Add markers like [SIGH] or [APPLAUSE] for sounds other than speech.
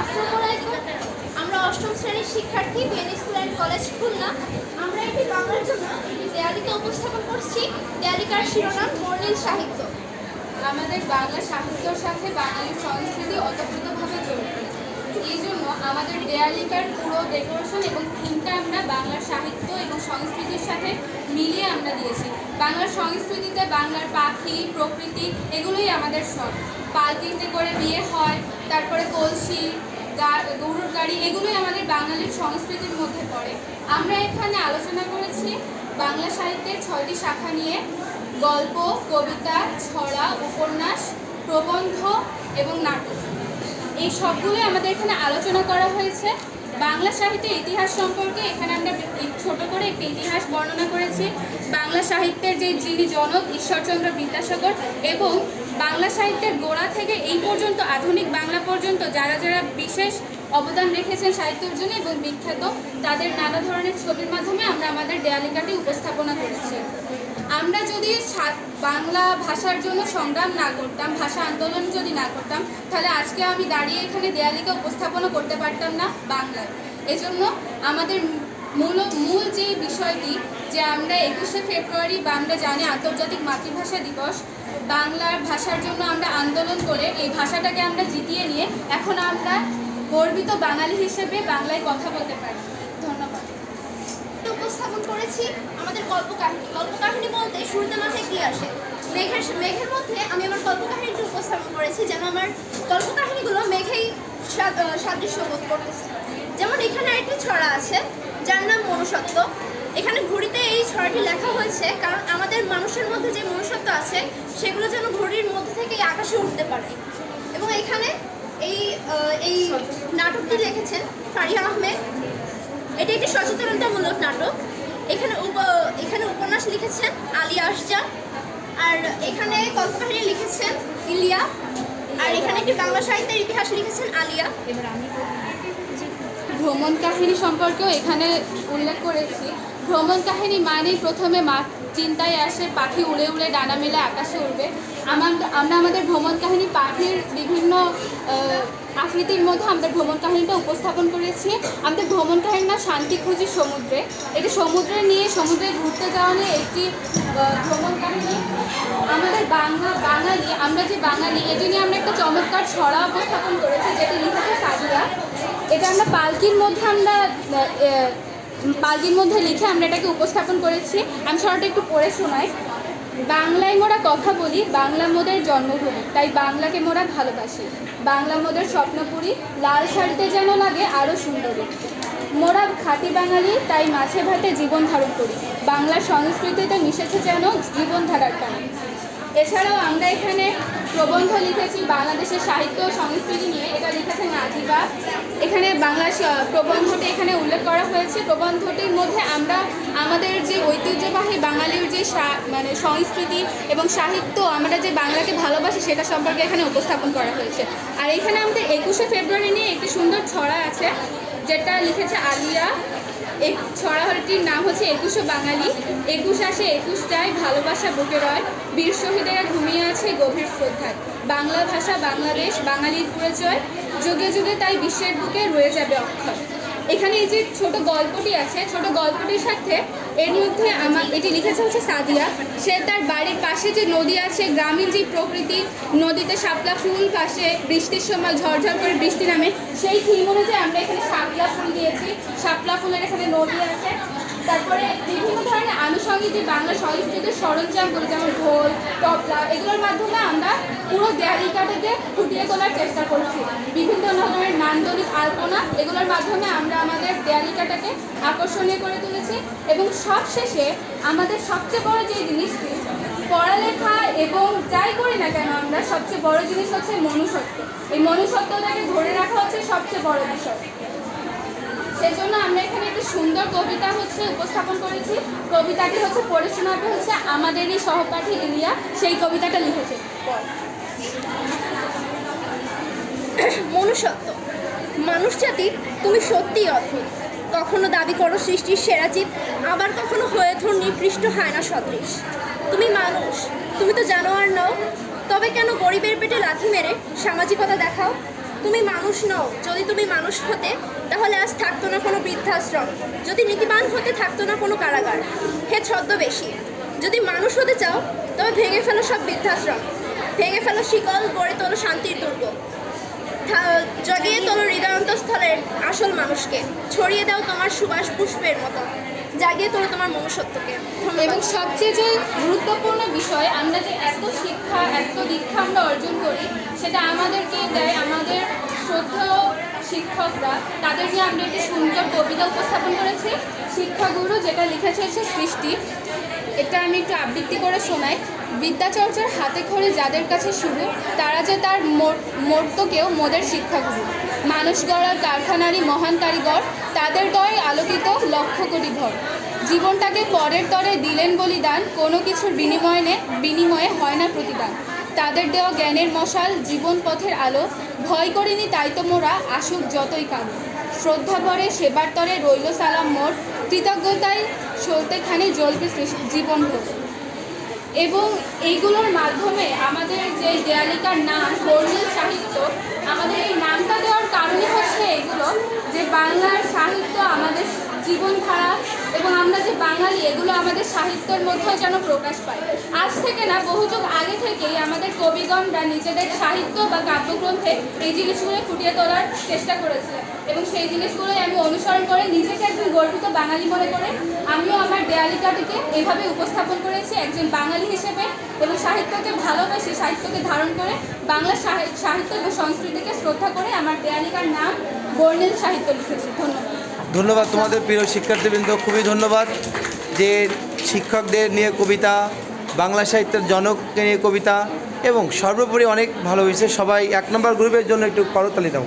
আসসালামু আলাইকুম। আমরা অষ্টম শ্রেণির শিক্ষার্থী BN school and college Khulna. আমরা একটি বাংলার জন্য দেয়ালিকে উপস্থাপন করছি। দেয়ালিকার শিরোনাম বর্ণিল সাহিত্য। আমাদের বাংলা সাহিত্যর সাথে বাঙালি সংস্কৃতি অতপ্রতভাবে জড়িত। আমাদের দেয়ালিকার পুরো ডেকোরেশন এবং থিমটা আমরা বাংলার সাহিত্য এবং সংস্কৃতির সাথে মিলিয়ে আমরা দিয়েছি। বাংলার সংস্কৃতিতে বাংলার পাখি, প্রকৃতি, এগুলোই আমাদের সব পালকিতে করে বিয়ে হয়, তারপরে কলসি গরুর গাড়ি, এগুলোই আমাদের বাঙালির সংস্কৃতির মধ্যে পড়ে। আমরা এখানে আলোচনা করেছি বাংলা সাহিত্যের ছয়টি শাখা নিয়ে। গল্প, কবিতা, ছড়া, উপন্যাস, প্রবন্ধ এবং নাটক। এই সবগুলোই আমাদের এখানে আলোচনা করা হয়েছে। বাংলা সাহিত্যের ইতিহাস সম্পর্কে এখানে আমরা ছোট করে একটি ইতিহাস বর্ণনা করেছি। বাংলা সাহিত্যের যে যিনি জনক ঈশ্বরচন্দ্র বিদ্যাসাগর এবং বাংলা সাহিত্যের গোড়া থেকে এই পর্যন্ত আধুনিক বাংলা পর্যন্ত যারা যারা বিশেষ অবদান রেখেছেন সাহিত্যের জন্য এবং বিখ্যাত তাদের নানা ধরনের ছবির মাধ্যমে আমরা আমাদের দেয়ালিকাটি উপস্থাপনা করেছি। আমরা যদি বাংলা ভাষার জন্য সংগ্রাম না করতাম, ভাষা আন্দোলন যদি না করতাম, তাহলে আজকে আমি দাঁড়িয়ে এখানে দেয়ালিকা উপস্থাপনা করতে পারতাম না বাংলায়। এজন্য আমাদের মূল মূল যে বিষয়টি যে আমরা একুশে ফেব্রুয়ারি বা আমরা জানি আন্তর্জাতিক মাতৃভাষা দিবস, বাংলার ভাষার জন্য আমরা আন্দোলন করে এই ভাষাটাকে আমরা জিতিয়ে নিয়ে এখন আমরা গর্বিত বাঙালি হিসেবে বাংলায় কথা বলতে পারি। ধন্যবাদ। উপস্থাপন করেছি আমাদের কল্পকাহিনী। কল্পকাহিনী বলতে শুরুতে মাথায় কি আসে? মেঘের মেঘের মধ্যে আমি আমার কল্পকাহিনীটি উপস্থাপন করেছি, যেন আমার কল্পকাহিনীগুলো মেঘেই সাদৃশ্য বোধ করতেছে। যেমন এখানে একটি ছড়া আছে, যার নাম মনুষ্যত্ব। এখানে ঘড়িতে এই ছড়াটি লেখা হয়েছে কারণ আমাদের মানুষের মধ্যে যে মনুষ্যত্ব আছে, সেগুলো যেন ঘড়ির মধ্যে থেকে আকাশে উঠতে পারে। এবং এখানে এই এই নাটকটি লিখেছেন ফারিয়া আহমেদ। এটি একটি সচেতনতামূলক নাটক। এখানে উপ এখানে উপন্যাস লিখেছেন আলী আশজা আর এখানে কল্পকাহিনী লিখেছেন ইলিয়া। আর এখানে একটি বাংলা সাহিত্যের ইতিহাস লিখেছেন আলিয়া। ভ্রমণ কাহিনী সম্পর্কেও এখানে উল্লেখ করেছি। ভ্রমণ কাহিনী মানেই প্রথমে মা চিন্তায় আসে, পাখি উড়ে উড়ে ডানা মেলে আকাশে উড়বে। আমার আমাদের ভ্রমণ কাহিনী পাখির বিভিন্ন আকৃতির মধ্যে আমাদের ভ্রমণ কাহিনীটা উপস্থাপন করেছি। আমাদের ভ্রমণ কাহিনীর নাম শান্তি খুঁজি সমুদ্রে। এটি সমুদ্রে নিয়ে, সমুদ্রে ঘুরতে যাওয়া নিয়ে একটি ভ্রমণ কাহিনী। আমাদের বাংলা, বাঙালি, আমরা যে বাঙালি, এটি নিয়ে আমরা একটা চমৎকার ছড়া উপস্থাপন করেছি, যেটি লিখেছে সাদিয়া এটা আমরা পালকির মধ্যে আমরা পালকির মধ্যে লিখে আমরা এটাকে উপস্থাপন করেছি। আমি ছড়াটা একটু পড়ে শোনাই। বাংলায় মোরা কথা বলি, বাংলা মোদের জন্মভূমি, তাই বাংলাকে মোরা ভালোবাসি। বাংলা মোদের স্বপ্ন স্বপ্নপুরী, লাল শাড়িতে যেন লাগে আরও সুন্দরী। মোরা খাঁটি বাঙালি, তাই মাছে ভাতে জীবন ধারণ করি। বাংলার সংস্কৃতিতে মিশেছে যেন জীবনধারার টান। এছাড়াও আমরা এখানে প্রবন্ধ লিখেছি বাংলাদেশের সাহিত্য সংস্কৃতি নিয়ে। এটা লিখেছে নাজিবা এখানে বাংলা প্রবন্ধটি এখানে উল্লেখ করা হয়েছে। প্রবন্ধটির মধ্যে আমরা আমাদের যে ঐতিহ্যবাহী বাঙালির যে মানে সংস্কৃতি এবং সাহিত্য, আমরা যে বাংলাকে ভালোবাসি, সেটা সম্পর্কে এখানে উপস্থাপন করা হয়েছে। আর এখানে আমাদের একুশে ফেব্রুয়ারি নিয়ে একটি সুন্দর ছড়া আছে। যেটা লিখেছে আলিয়া। এক ছড়াহটির নাম হচ্ছে একুশো বাঙালি। একুশ আসে, একুশ যায়, ভালোবাসা বুকে রয়। বীর শহীদেরা ঘুমিয়ে আছে গভীর শ্রদ্ধায়। বাংলা ভাষা বাংলাদেশ, বাঙালির পরিচয়। যুগে যুগে তাই বিশ্বের বুকে রয়ে যাবে অক্ষর। এখানে এই যে ছোট গল্পটি আছে, ছোট গল্পটির সাথে এর মধ্যে আমার এটি লিখেছে হচ্ছে সাদিয়া। সে তার বাড়ির পাশে যে নদী আছে, গ্রামীণ যে প্রকৃতি, নদীতে শাপলা ফুল পাশে বৃষ্টির সময় ঝরঝর করে বৃষ্টি নামে, সেই থিম অনুযায়ী আমরা এখানে শাপলা ফুল দিয়েছি। শাপলা ফুলের এখানে নদী আছে। তারপরে বিভিন্ন ধরনের আনুষঙ্গিক যে বাংলা সংস্কৃতির সরঞ্জামগুলো, যেমন ঢোল তবলা এগুলোর মাধ্যমে আমরা পুরো দেয়ালিকাটাকে ফুটিয়ে তোলার চেষ্টা করছি। বিভিন্ন ধরনের নান্দনিক আলপনা, এগুলোর মাধ্যমে আমরা আমাদের দেয়ালিকাটাকে আকর্ষণীয় করে তুলেছি এবং সবশেষে আমাদের সবচেয়ে বড় যে জিনিসটি পড়ালেখা এবং যাই করি না কেন আমরা সবচেয়ে বড় জিনিস হচ্ছে মনুষ্যত্ব। এই মনুষ্যত্বটাকে ধরে রাখা হচ্ছে সবচেয়ে বড় বিষয়। সেই জন্য আমরা এখানে একটি সুন্দর কবিতা হচ্ছে উপস্থাপন করেছি। কবিতাটি হচ্ছে পড়ে শোনাবে হচ্ছে আমাদেরই সহপাঠী ইলিয়া। সেই কবিতাটা লিখেছে। [COUGHS] মনুষ্যত্ব মানুষ জাতি, তুমি সত্যিই অদ্ভুত। কখনো দাবি করো সৃষ্টির সেরাচিত আবার কখনো হয়ে ধর নিপৃষ্ট হয় না সদৃশ। তুমি মানুষ, তুমি তো জানোয়ার নও। তবে কেন গরিবের পেটে লাথি মেরে সামাজিকতা দেখাও? তুমি মানুষ নও, যদি তুমি মানুষ হতে, তাহলে আজ থাকতো না কোনো বৃদ্ধাশ্রম। যদি নীতিবান হতে থাকতো না কোনো কারাগার, হে ছদ্মবেশী। যদি মানুষ হতে চাও, তবে ভেঙে ফেলো সব বৃদ্ধাশ্রম। ভেঙে ফেলো শিকল, গড়ে তোলো শান্তির দুর্গ। জাগিয়ে তোলো হৃদয়ন্তস্থলের আসল মানুষকে। ছড়িয়ে দাও তোমার সুবাস পুষ্পের মতো। জাগিয়ে তোলো তোমার মনুষ্যত্বকে। এবং সবচেয়ে যে গুরুত্বপূর্ণ বিষয়, আমরা যে এত শিক্ষা, এত দীক্ষা আমরা অর্জন করি, সেটা আমাদেরকে দেয় আমাদের শ্রদ্ধেয় শিক্ষকরা। তাদের নিয়ে আমরা একটি সুন্দর কবিতা উপস্থাপন করেছি। শিক্ষাগুরু যেটা লিখেছে হচ্ছে সৃষ্টি। এটা আমি একটু আবৃত্তি করে শোনাই। বিদ্যাচর্চার হাতে খড়ি যাদের কাছে শুরু, তারা যে তার মর্তকেও মোদের শিক্ষাগুরু। মানুষ গড়ার কারখানারই মহান কারিগর, তাদের দয় আলোকিত লক্ষ কোটি ঘর। জীবনটাকে পরের তরে দিলেন বলিদান, কোনো কিছুর বিনিময়ে নে, বিনিময়ে হয় না প্রতিদান। তাদের দেওয়া জ্ঞানের মশাল, জীবন পথের আলো, ভয় করিনি তাই তো মোরা, আসুক যতই কালো শ্রদ্ধা ভরে সেবার তরে রইল সালাম মোর, কৃতজ্ঞতায় সলতেখানে জ্বলবে জীবন ভোর। এবং এইগুলোর মাধ্যমে আমাদের যে দেয়ালিকার নাম, বর্ণিল সাহিত্য, আমাদের এই নামটা দেওয়ার কারণই হচ্ছে এগুলো যে বাংলার সাহিত্য আমাদের জীবনধারা এবং আমরা যে বাঙালি, এগুলো আমাদের সাহিত্যের মধ্যেও যেন প্রকাশ পায়। আজ থেকে না বহু যুগ আগে থেকেই আমাদের কবিগণরা নিজেদের সাহিত্য বা কাব্যগ্রন্থে এই জিনিসগুলো ফুটিয়ে তোলার চেষ্টা করেছিলেন। এবং সেই জিনিসগুলোই আমি অনুসরণ করে নিজেকে একজন গর্বিত বাঙালি মনে করে আমিও আমার দেয়ালিকাটিকে এভাবে উপস্থাপন করেছি, একজন বাঙালি হিসেবে এবং সাহিত্যকে ভালোবেসে, সাহিত্যকে ধারণ করে, বাংলা সাহিত্য এবং সংস্কৃতিকে শ্রদ্ধা করে আমার দেয়ালিকার নাম বর্ণিল সাহিত্য লিখেছি। ধন্যবাদ। ধন্যবাদ তোমাদের প্রিয় শিক্ষার্থীবৃন্দ, খুবই ধন্যবাদ যে শিক্ষকদের নিয়ে কবিতা, বাংলা সাহিত্যের জনককে নিয়ে কবিতা এবং সর্বোপরি অনেক ভালোবেসে সবাই এক নম্বর গ্রুপের জন্য একটু করতালি দাও।